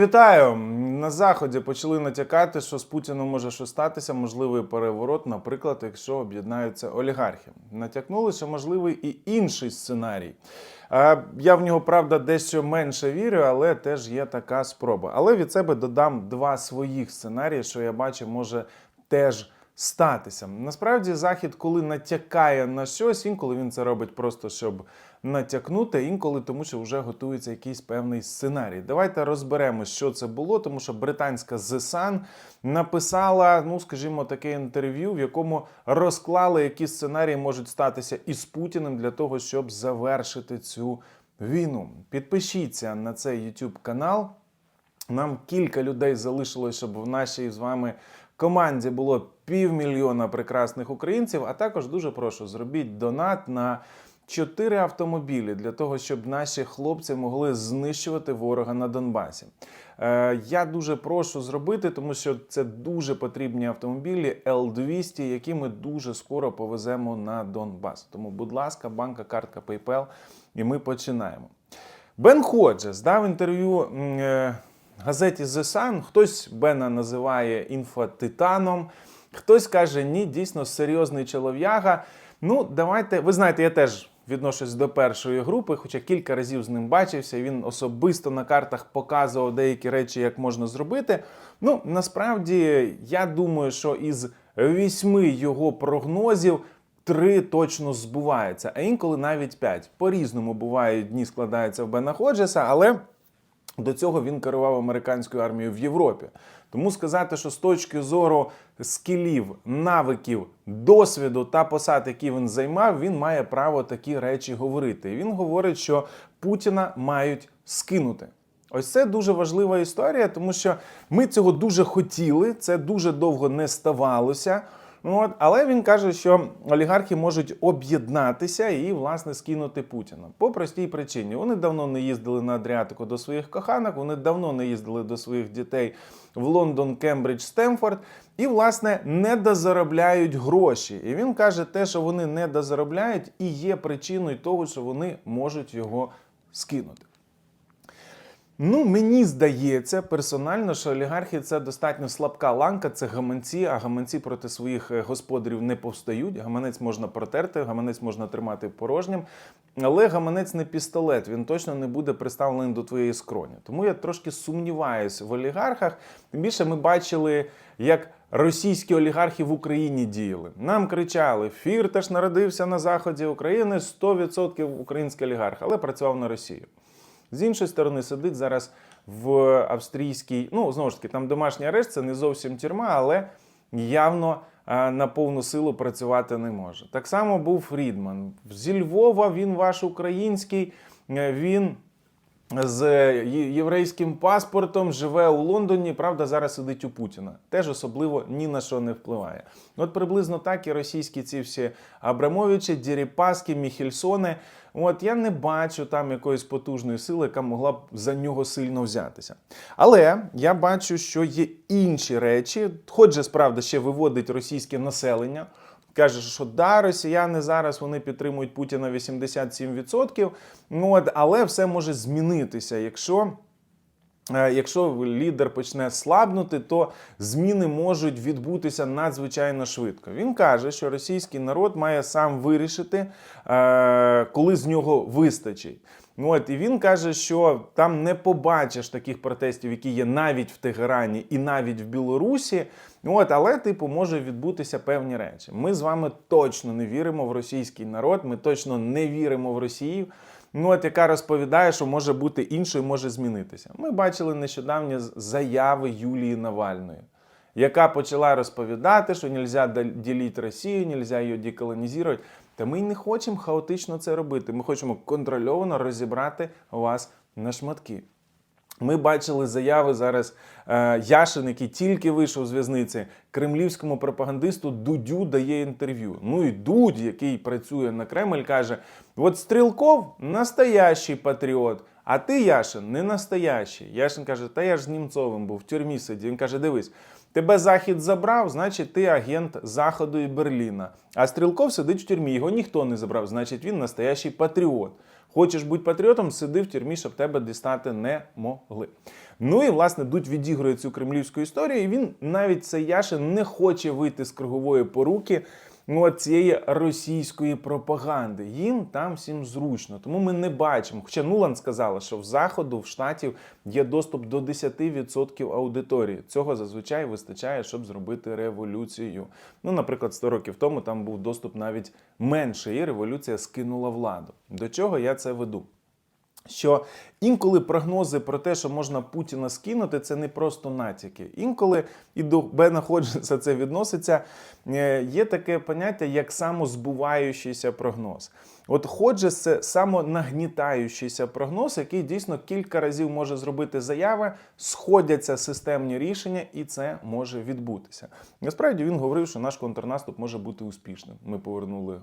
Вітаю на заході. Почали натякати, що з Путіним може щось статися, можливий переворот, наприклад, якщо об'єднаються олігархи. Натякнули, що можливий і інший сценарій. Я в нього правда дещо менше вірю, але теж є така спроба. Але від себе додам два своїх сценарії, що я бачу, може теж статися. Насправді, захід, коли натякає на щось, інколи він це робить просто щоб натякнути, інколи тому, що вже готується якийсь певний сценарій. Давайте розберемо, що це було, тому що британська Sun написала, ну скажімо, таке інтерв'ю, в якому розклали, які сценарії можуть статися із Путіним для того, щоб завершити цю війну. Підпишіться на цей YouTube канал. Нам кілька людей залишилось, щоб в нашій з вами команді було півмільйона прекрасних українців. А також дуже прошу зробіть донат на 4 автомобілі для того, щоб наші хлопці могли знищувати ворога на Донбасі. Е, я дуже прошу зробити, тому що це дуже потрібні автомобілі L200, які ми дуже скоро повеземо на Донбас. Тому, будь ласка, банка, картка PayPal, і ми починаємо. Бен Ходжес дав інтерв'ю е, газеті The Sun. Хтось Бена називає інфотитаном, хтось каже, ні, дійсно серйозний чолов'яга. Ну, давайте, ви знаєте, я теж відношусь до першої групи, хоча кілька разів з ним бачився. Він особисто на картах показував деякі речі, як можна зробити. Ну, насправді, я думаю, що із вісьми його прогнозів три точно збуваються, а інколи навіть п'ять. По-різному бувають дні складаються в Бена Ходжеса, але до цього він керував американською армією в Європі. Тому сказати, що з точки зору скілів, навиків, досвіду та посад, які він займав, він має право такі речі говорити. І він говорить, що Путіна мають скинути. Ось це дуже важлива історія, тому що ми цього дуже хотіли, це дуже довго не ставалося. Ну, От, але він каже, що олігархи можуть об'єднатися і, власне, скинути Путіна. По простій причині. Вони давно не їздили на Адріатику до своїх коханок, вони давно не їздили до своїх дітей в Лондон, Кембридж, Стемфорд, і, власне, не дозаробляють гроші. І він каже, те, що вони не дозаробляють, і є причиною того, що вони можуть його скинути. Ну, мені здається персонально, що олігархи це достатньо слабка ланка, це гаманці, а гаманці проти своїх е, господарів не повстають. Гаманець можна протерти, гаманець можна тримати порожнім. Але гаманець не пістолет, він точно не буде приставлений до твоєї скроні. Тому я трошки сумніваюся в олігархах. Тим більше ми бачили, як російські олігархи в Україні діяли. Нам кричали: Фірташ народився на заході України, 100% український олігарх, але працював на Росію. З іншої сторони, сидить зараз в австрійській, ну знову ж таки, там домашній арешт, це не зовсім тюрма, але явно а, на повну силу працювати не може. Так само був Фрідман. Зі Львова він ваш український, е, він. З єврейським паспортом живе у Лондоні, правда, зараз сидить у Путіна. Теж особливо ні на що не впливає. От приблизно так і російські ці всі Абрамовичі, Діріпаски, Міхельсони. От я не бачу там якоїсь потужної сили, яка могла б за нього сильно взятися. Але я бачу, що є інші речі. Хоч справді ще виводить російське населення. Каже, що да, росіяни зараз вони підтримують Путіна 87%, ну, от, але все може змінитися, якщо. е, Якщо лідер почне слабнути, то зміни можуть відбутися надзвичайно швидко. Він каже, що російський народ має сам вирішити, е, коли з нього вистачить. Ну, От, і він каже, що там не побачиш таких протестів, які є навіть в Тегерані і навіть в Білорусі. Ну, От, але, типу, може відбутися певні речі. Ми з вами точно не віримо в російський народ, ми точно не віримо в Росію. Ну, от яка розповідає, що може бути іншою, може змінитися. Ми бачили нещодавні заяви Юлії Навальної, яка почала розповідати, що нельзя ділити Росію, нельзя її деколонізувати. Та ми не хочемо хаотично це робити. Ми хочемо контрольовано розібрати вас на шматки. Ми бачили заяви зараз е, Яшин, який тільки вийшов з в'язниці, кремлівському пропагандисту Дудю дає інтерв'ю. Ну і Дудь, який працює на Кремль, каже: от Стрілков настоящий патріот, а ти, Яшин, не настоящий. Яшин каже: Та я ж з Німцовим був в тюрмі сидів. Він каже: Дивись, тебе Захід забрав, значить ти агент Заходу і Берліна. А Стрілков сидить в тюрмі, його ніхто не забрав, значить він настоящий патріот. Хочеш бути патріотом, сиди в тюрмі, щоб тебе дістати не могли. Ну і власне Дудь відігрує цю кремлівську історію. І він навіть цей Яшин не хоче вийти з кругової поруки ну, цієї російської пропаганди. Їм там всім зручно. Тому ми не бачимо. Хоча Нуланд сказала, що в заходу, в штатів є доступ до 10% аудиторії. Цього зазвичай вистачає, щоб зробити революцію. Ну, наприклад, 100 років тому там був доступ навіть менше, і революція скинула владу. До чого я це веду? Що інколи прогнози про те, що можна Путіна скинути, це не просто натяки. Інколи і до Бена Ходжеса це відноситься. е, Є таке поняття, як самозбуваючийся прогноз. От Ходжес це самонагнітаючийся прогноз, який дійсно кілька разів може зробити заяви, сходяться системні рішення, і це може відбутися. Насправді він говорив, що наш контрнаступ може бути успішним. Ми повернули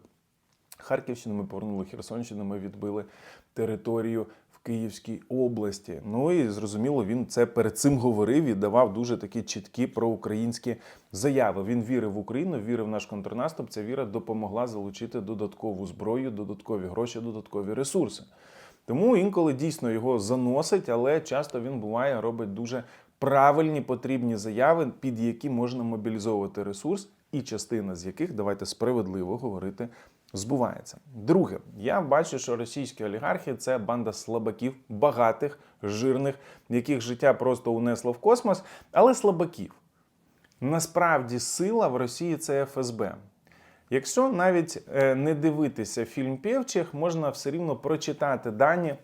Харківщину, ми повернули Херсонщину, ми відбили територію в Київській області. Ну і зрозуміло, він це перед цим говорив і давав дуже такі чіткі проукраїнські заяви. Він вірив в Україну, вірив в наш контрнаступ. Ця віра допомогла залучити додаткову зброю, додаткові гроші, додаткові ресурси. Тому інколи дійсно його заносить, але часто він буває, робить дуже правильні потрібні заяви, під які можна мобілізовувати ресурс, і частина з яких, давайте справедливо говорити, збувається. Друге, я бачу, що російські олігархи це банда слабаків, багатих, жирних, яких життя просто унесло в космос, але слабаків. Насправді сила в Росії це ФСБ. Якщо навіть е, не дивитися фільм Пєвчих, можна все рівно прочитати дані.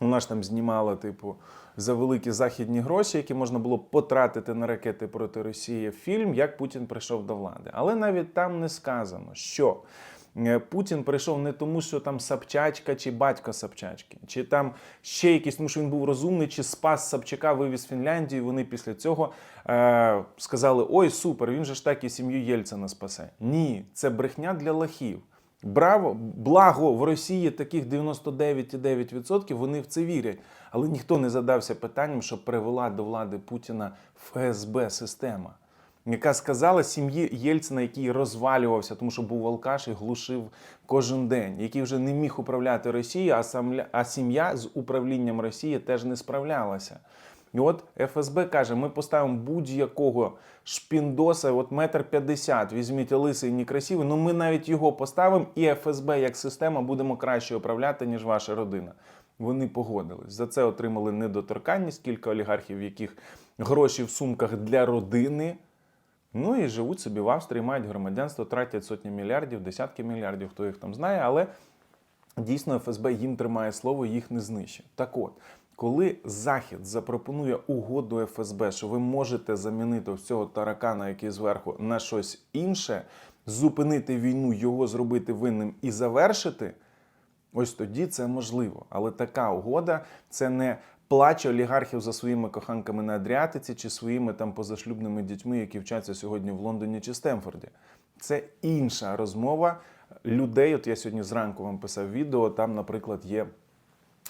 Вона ж там знімала, типу, за великі західні гроші, які можна було потратити на ракети проти Росії. Фільм, як Путін прийшов до влади. Але навіть там не сказано, що Путін прийшов не тому, що там Собчачка чи батько Собчачки, чи там ще якийсь, тому що він був розумний, чи спас Собчака, вивіз Фінляндію. Вони після цього е, сказали: Ой, супер, він же ж так і сім'ю Єльцина спасе. Ні, це брехня для лахів. Браво, благо в Росії таких 99,9% вони в це вірять. Але ніхто не задався питанням, що привела до влади Путіна ФСБ система, яка сказала сім'ї Єльцина, який розвалювався, тому що був алкаш і глушив кожен день, який вже не міг управляти Росією, а самля- а сім'я з управлінням Росії теж не справлялася. І от ФСБ каже: ми поставимо будь-якого шпіндоса, от метр п'ятдесят, візьміть лисий некрасивий, ну ми навіть його поставимо, і ФСБ як система будемо краще управляти, ніж ваша родина. Вони погодились. За це отримали недоторканність, кілька олігархів, яких гроші в сумках для родини. Ну і живуть собі в Австрії, мають громадянство, тратять сотні мільярдів, десятки мільярдів, хто їх там знає, але дійсно ФСБ їм тримає слово, їх не знищить. Так от, коли Захід запропонує угоду ФСБ, що ви можете замінити цього таракана, який зверху, на щось інше, зупинити війну, його зробити винним і завершити. Ось тоді це можливо. Але така угода це не плач олігархів за своїми коханками на Адріатиці чи своїми там позашлюбними дітьми, які вчаться сьогодні в Лондоні чи Стемфорді. Це інша розмова людей. От я сьогодні зранку вам писав відео. Там, наприклад, є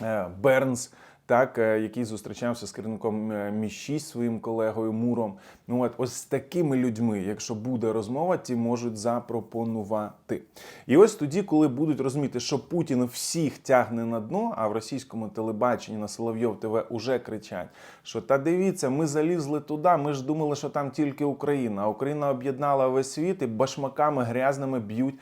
е, Бернс. Так, е, який зустрічався з керівником е, Мі 6 своїм колегою Муром. Ну от ось з такими людьми, якщо буде розмова, ті можуть запропонувати. І ось тоді, коли будуть розуміти, що Путін всіх тягне на дно, а в російському телебаченні на Соловйов ТВ уже кричать, що та дивіться, ми залізли туди, ми ж думали, що там тільки Україна. Україна об'єднала весь світ і башмаками грязними б'ють.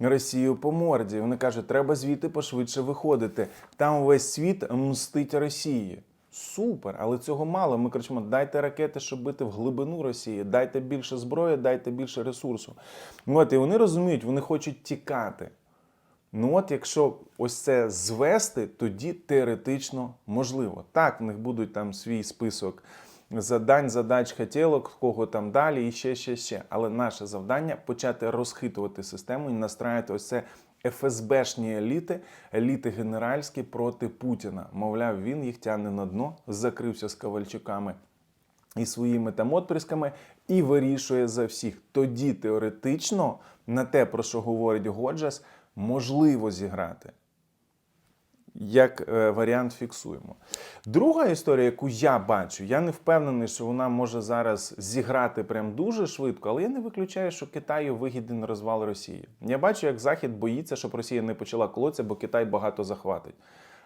Росію по морді. Вони кажуть, треба звідти пошвидше виходити. Там весь світ мстить Росії. Супер, але цього мало. Ми кричимо: дайте ракети, щоб бити в глибину Росії, дайте більше зброї, дайте більше ресурсу. От і вони розуміють, вони хочуть тікати. Ну от, якщо ось це звести, тоді теоретично можливо. Так, в них будуть там свій список задань, задач, хотілок, кого там далі, і ще, ще, ще. Але наше завдання почати розхитувати систему і настраювати ось це ФСБшні еліти, еліти генеральські проти Путіна. Мовляв, він їх тягне на дно, закрився з Ковальчуками і своїми там отприсками і вирішує за всіх. Тоді теоретично на те, про що говорить Годжес, можливо зіграти. Як е, варіант фіксуємо. Друга історія, яку я бачу, я не впевнений, що вона може зараз зіграти прям дуже швидко, але я не виключаю, що Китаю вигідний розвал Росії. Я бачу, як Захід боїться, щоб Росія не почала колоться, бо Китай багато захватить.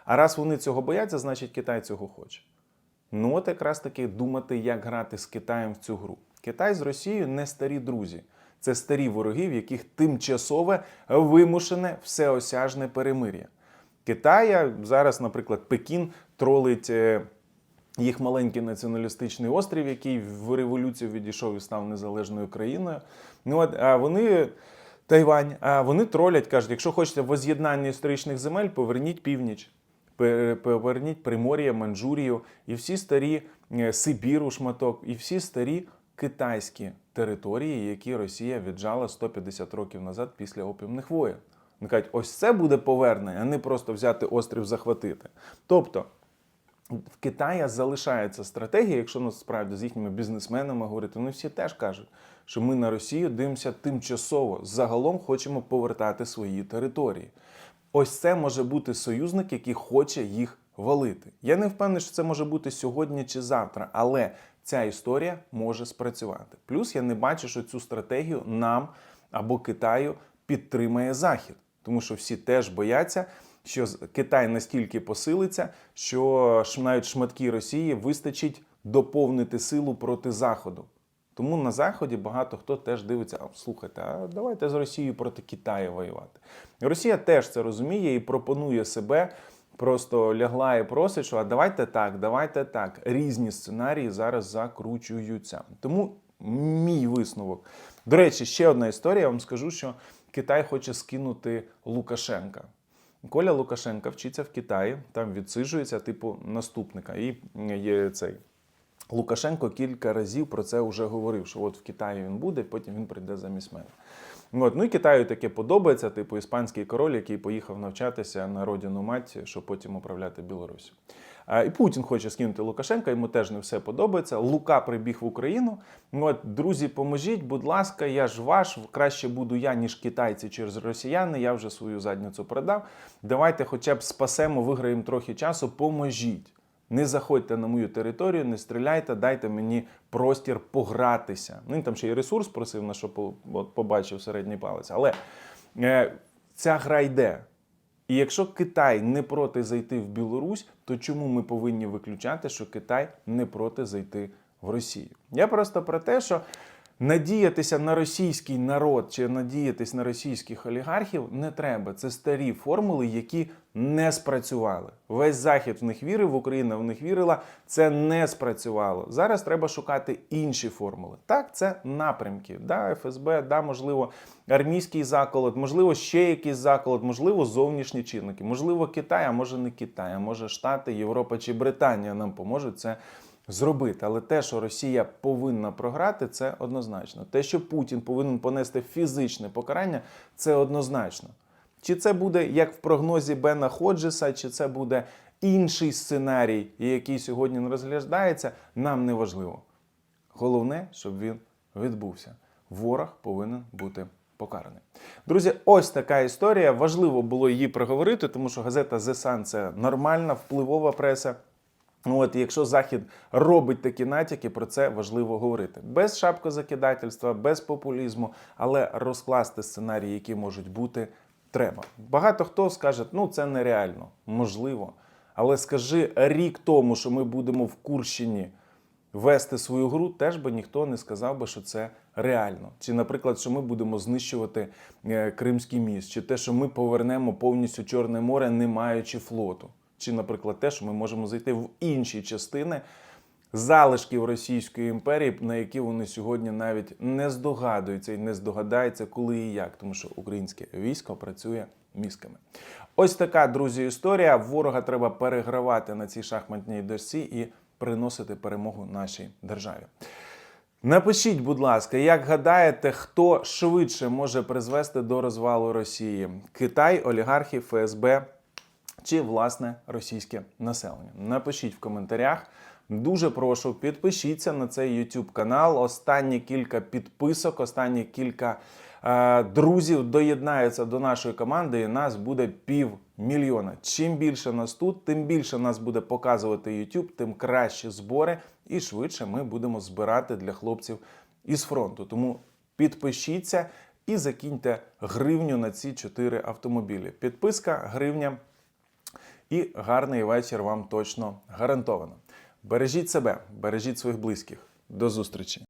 А раз вони цього бояться, значить Китай цього хоче. Ну, от якраз таки думати, як грати з Китаєм в цю гру. Китай з Росією не старі друзі. Це старі вороги, в яких тимчасове вимушене всеосяжне перемир'я. Китая зараз, наприклад, Пекін тролить е, їх маленький націоналістичний острів, який в революцію відійшов і став незалежною країною. Ну от а вони. Тайвань, а вони тролять, кажуть, якщо хочете воз'єднання історичних земель, поверніть північ, поверніть Примор'я, Манчжурію і всі старі е, Сибіру шматок, і всі старі китайські території, які Росія віджала 150 років назад після опіумних воєн. Вони кажуть, ось це буде повернення, а не просто взяти острів захватити. Тобто в Китаї залишається стратегія, якщо насправді з їхніми бізнесменами говорити, вони всі теж кажуть, що ми на Росію дивимося тимчасово. Загалом хочемо повертати свої території. Ось це може бути союзник, який хоче їх валити. Я не впевнений, що це може бути сьогодні чи завтра, але ця історія може спрацювати. Плюс я не бачу, що цю стратегію нам або Китаю підтримає Захід, тому що всі теж бояться, що Китай настільки посилиться, що навіть шматки Росії вистачить доповнити силу проти Заходу. Тому на Заході багато хто теж дивиться, а слухайте, а давайте з Росією проти Китаю воювати. Росія теж це розуміє і пропонує себе, просто лягла і просить, що а давайте так, давайте так. Різні сценарії зараз закручуються. Тому мій висновок. До речі, ще одна історія. Я вам скажу, що Китай хоче скинути Лукашенка. Коля Лукашенка вчиться в Китаї, там відсиджується, типу, наступника. І є цей Лукашенко кілька разів про це вже говорив, що от в Китаї він буде, потім він прийде замість мене. От. Ну і Китаю таке подобається, типу іспанський король, який поїхав навчатися на родину мать, щоб потім управляти Білорусі. І Путін хоче скинути Лукашенка, йому теж не все подобається. Лука прибіг в Україну. От, друзі, поможіть, будь ласка, я ж ваш, краще буду я, ніж китайці через росіяни. Я вже свою задницю продав. Давайте хоча б спасемо, виграємо трохи часу, поможіть. Не заходьте на мою територію, не стріляйте, дайте мені простір погратися. Ну, він там ще й ресурс просив, на що по- побачив середній палець. Але е, ця гра йде. І якщо Китай не проти зайти в Білорусь, то чому ми повинні виключати, що Китай не проти зайти в Росію? Я просто про те, що надіятися на російський народ чи надіятись на російських олігархів не треба. Це старі формули, які не спрацювали. Весь захід в них вірив, Україна в них вірила. Це не спрацювало. Зараз треба шукати інші формули. Так, це напрямки. Да, ФСБ, да, можливо, армійський заколот, можливо, ще якийсь заколот, можливо, зовнішні чинники, можливо, Китай, а може не Китай, а може Штати, Європа чи Британія нам поможуть це зробити. Але те, що Росія повинна програти, це однозначно. Те, що Путін повинен понести фізичне покарання, це однозначно. Чи це буде як в прогнозі Бена Ходжеса, чи це буде інший сценарій, який сьогодні не розглядається, нам не важливо. Головне, щоб він відбувся. Ворог повинен бути покараний. Друзі, ось така історія. Важливо було її проговорити, тому що газета The Sun – це нормальна, впливова преса. Ну От, якщо Захід робить такі натяки, про це важливо говорити. Без шапкозакидательства, без популізму, але розкласти сценарії, які можуть бути, треба. Багато хто скаже, ну це нереально, можливо. Але скажи рік тому, що ми будемо в Курщині вести свою гру, теж би ніхто не сказав би, що це реально. Чи, наприклад, що ми будемо знищувати е, Кримський міст, чи те, що ми повернемо повністю Чорне море, не маючи флоту. Чи, наприклад, те, що ми можемо зайти в інші частини залишків Російської імперії, на які вони сьогодні навіть не здогадуються і не здогадаються, коли і як, тому що українське військо працює мізками. Ось така, друзі, історія. Ворога треба перегравати на цій шахматній дошці і приносити перемогу нашій державі. Напишіть, будь ласка, як гадаєте, хто швидше може призвести до розвалу Росії? Китай, олігархи, ФСБ чи власне російське населення? Напишіть в коментарях. Дуже прошу, підпишіться на цей YouTube канал. Останні кілька підписок, останні кілька е, друзів доєднаються до нашої команди, і нас буде півмільйона. Чим більше нас тут, тим більше нас буде показувати YouTube, тим кращі збори, і швидше ми будемо збирати для хлопців із фронту. Тому підпишіться і закиньте гривню на ці чотири автомобілі. Підписка, гривня і гарний вечір вам точно гарантовано. Бережіть себе, бережіть своїх близьких. До зустрічі!